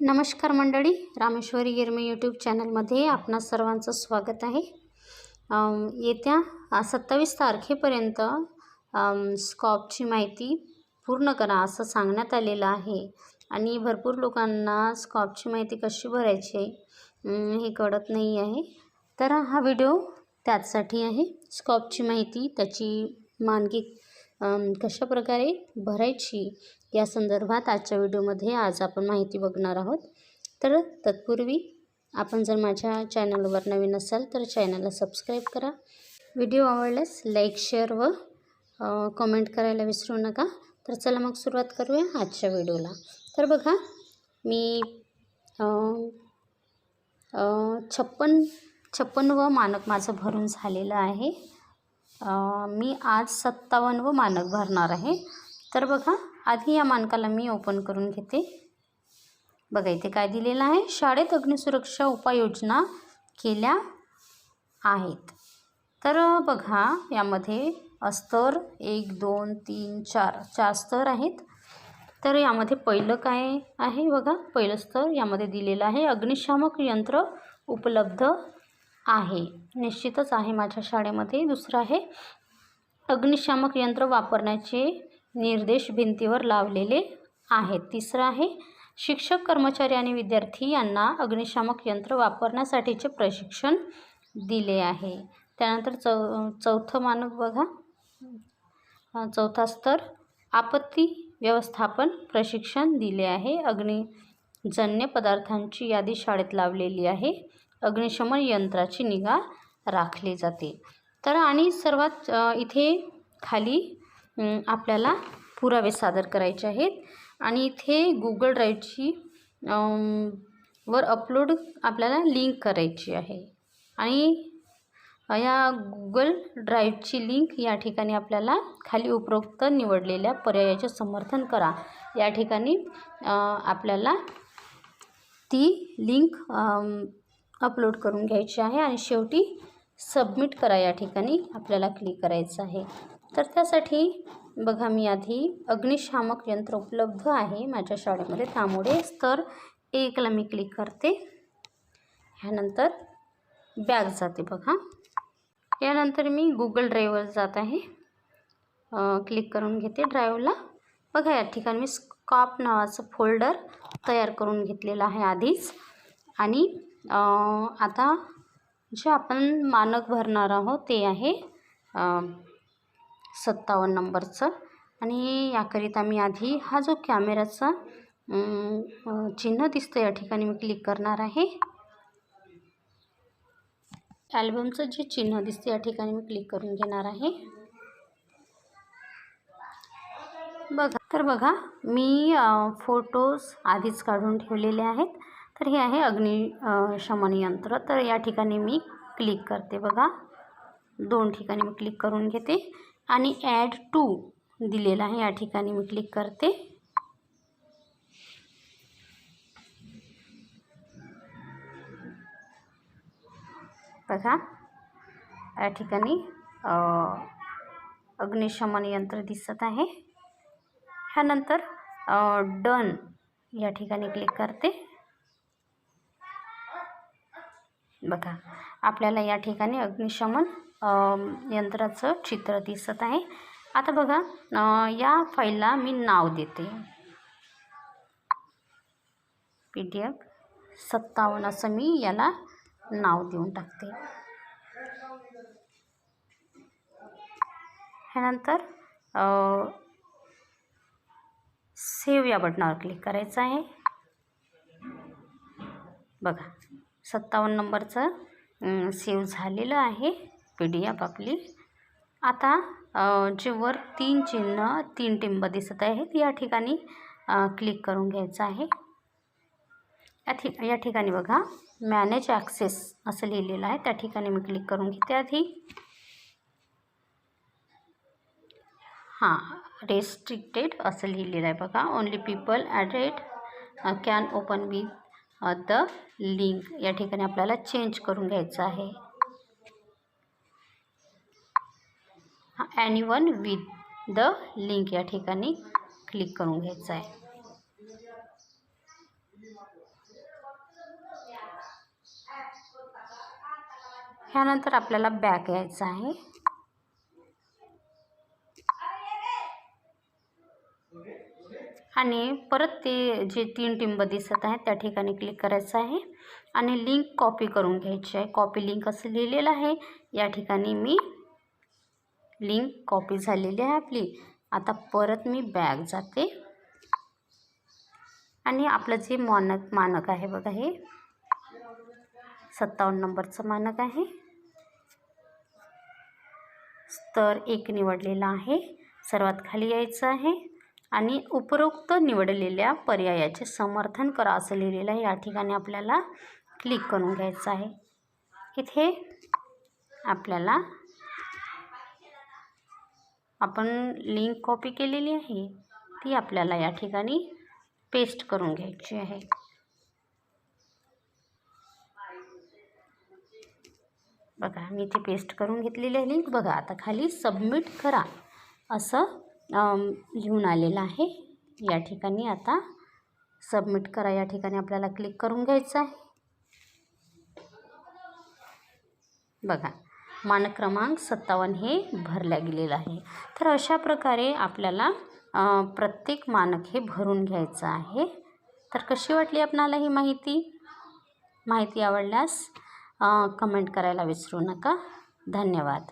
नमस्कार मंडळी रामेश्वरी गिरमे यूट्यूब चॅनलमध्ये आपणा सर्वांचं स्वागत आहे. येत्या सत्तावीस तारखेपर्यंत स्कॉपची माहिती पूर्ण करा असं सांगण्यात आलेलं आहे. आणि भरपूर लोकांना स्कॉपची माहिती कशी भरायची हे कळत नाही आहे. तर हा व्हिडिओ त्याचसाठी आहे. स्कॉपची माहिती त्याची मानकी कशा कशाप्रकारे भरायची या संदर्भात आजच्या व्हिडिओमध्ये आज आपण माहिती बघणार आहोत. तर तत्पूर्वी आपण जर माझ्या चॅनलवर नवीन असाल तर चॅनलला सबस्क्राईब करा. व्हिडिओ आवडल्यास लाईक शेअर व कमेंट करायला विसरू नका. तर चला मग सुरुवात करूया आजच्या व्हिडिओला. तर बघा मी छप्पन छप्पन व मानक माझं भरून झालेलं आहे. मी आज सत्तावन्न व मानक भरणार आहे. तर बघा आधी या मानकाला मी ओपन करून घेते. बघा इथे काय दिलेलं आहे? शाळेत अग्निसुरक्षा उपाययोजना केल्या आहेत. तर बघा यामध्ये स्तर एक दोन तीन चार चार स्तर आहेत. तर यामध्ये पहिलं काय आहे? बघा पहिलं स्तर यामध्ये दिलेलं आहे. अग्निशामक यंत्र उपलब्ध आहे. निश्चितच आहे माझ्या शाळेमध्ये. दुसरं आहे अग्निशामक यंत्र वापरण्याचे निर्देश भिंतीवर लावलेले आहेत. तिसरं आहे शिक्षक कर्मचारी आणि विद्यार्थी यांना अग्निशामक यंत्र वापरण्यासाठीचे प्रशिक्षण दिले आहे. त्यानंतर चौ चौथं मानक बघा. चौथा स्तर आपत्ती व्यवस्थापन प्रशिक्षण दिले आहे. अग्निजन्य पदार्थांची यादी शाळेत लावलेली आहे. अग्निशमन यंत्राची निगा राखली जाते. तर आणि सर्वात इथे खाली आपल्याला पुरावे सादर करायचे आहेत. आणि इथे गुगल ड्राईव्हची वर अपलोड आपल्याला लिंक करायची आहे. आणि या गुगल ड्राईव्हची लिंक या ठिकाणी आपल्याला खाली उपरोक्त निवडलेल्या पर्यायाचे समर्थन करा. या ठिकाणी आपल्याला ती लिंक अपलोड करून घ्यायची आहे आणि शेवटी सबमिट करा या ठिकाणी आपल्याला क्लिक करायचं आहे. तर त्यासाठी बघा मी आधी अग्निशामक यंत्र उपलब्ध आहे माझ्या शाळेमध्ये. त्यामुळे स्तर एकला मी क्लिक करते. ह्यानंतर बॅग जाते बघा. यानंतर मी गुगल ड्राईव्हवर जात आहे. क्लिक करून घेते ड्राईव्हला बघा या ठिकाणी मी स्कॉप नावाचं फोल्डर तयार करून घेतलेलं आहे आधीच. आणि आता जे आपण मानक भरणार आहोत ते आहे सत्तावन्न नंबरचं. आणि याकरिता मी आधी हा जो कॅमेराचा चिन्ह दिसतं या ठिकाणी मी क्लिक करणार आहे. ॲल्बमचं जे चिन्ह दिसते या ठिकाणी मी क्लिक करून घेणार आहे. बघा तर बघा मी फोटोज आधीच काढून ठेवलेले आहेत. तर हे आहे अग्नि अ, शमन यंत्र. तर या ठिकाणी मी क्लिक करते बघा. दोन ठिकाणी मी क्लिक करून घेते. आणि ॲड टू दिलेला आहे. या ठिकाणी मी क्लिक करते. बघा. या ठिकाणी अग्निशमन यंत्र दिसत आहे. ह्यानंतर डन या ठिकाणी क्लिक करते. बघा आपल्याला या ठिकाणी अग्निशमन यंत्राचं चित्र दिसत आहे. आता बघा या फाईलला मी नाव देते. पी डी एफ सत्तावन्न असं मी याला नाव देऊन टाकते. ह्यानंतर सेव्ह या बटनावर क्लिक करायचं आहे. बघा. सत्तावन्न नंबरचं सेव्ह झालेलं आहे पी डी एफ आपली. आता जे वर तीन चिन्ह तीन टिंब दिसत आहेत या ठिकाणी क्लिक करून घ्यायचं आहे. या ठि या ठिकाणी बघा मॅनेज ॲक्सेस असं लिहिलेलं आहे. त्या ठिकाणी मी क्लिक करून घेते आधी. हां रेस्ट्रिक्टेड असं लिहिलेलं आहे बघा. Only people added can open with the link या ठिकाणी आपल्याला चेंज करून घ्यायचं आहे. Any one with the link या ठिकाणी क्लिक करून घ्यायचं आहे. ह्यानंतर आपल्याला बॅक यायचं आहे. Okay. आणि परत ते जे तीन टिंब दिसत आहेत त्या ठिकाणी क्लिक करायचं आहे. आणि लिंक कॉपी करून घ्यायची आहे. कॉपी लिंक असं लिहिलेलं आहे. या ठिकाणी मी लिंक कॉपी झालेली आहे आपली. आता परत मी बॅग जाते. आणि आपलं जे मानक मानक आहे बघा हे. सत्तावन्न नंबरचं मानक आहे. स्तर एक निवडलेला आहे. सर्वात खाली यायचं आहे. आणि उपरोक्त निवडलेल्या पर्यायाचे समर्थन करा असं लिहिलेलं आहे. या ठिकाणी आपल्याला क्लिक करून घ्यायचं आहे. इथे आपल्याला आपण लिंक कॉपी केलेली आहे. ती आपल्याला या ठिकाणी पेस्ट करून घ्यायची आहे. बघा मी ती पेस्ट करून घेतलेली आहे लिंक बघा आता खाली सबमिट करा असं लिहून आलेलं आहे. या ठिकाणी आता सबमिट करा. या ठिकाणी आपल्याला क्लिक करून घ्यायचं आहे. बघा मानक क्रमांक सत्तावन्न हे भरल्या गेलेलं आहे. तर अशा प्रकारे आपल्याला प्रत्येक मानक हे भरून घ्यायचं आहे. तर कशी वाटली आपणाला ही माहिती? माहिती आवडल्यास कमेंट करायला विसरू नका. धन्यवाद.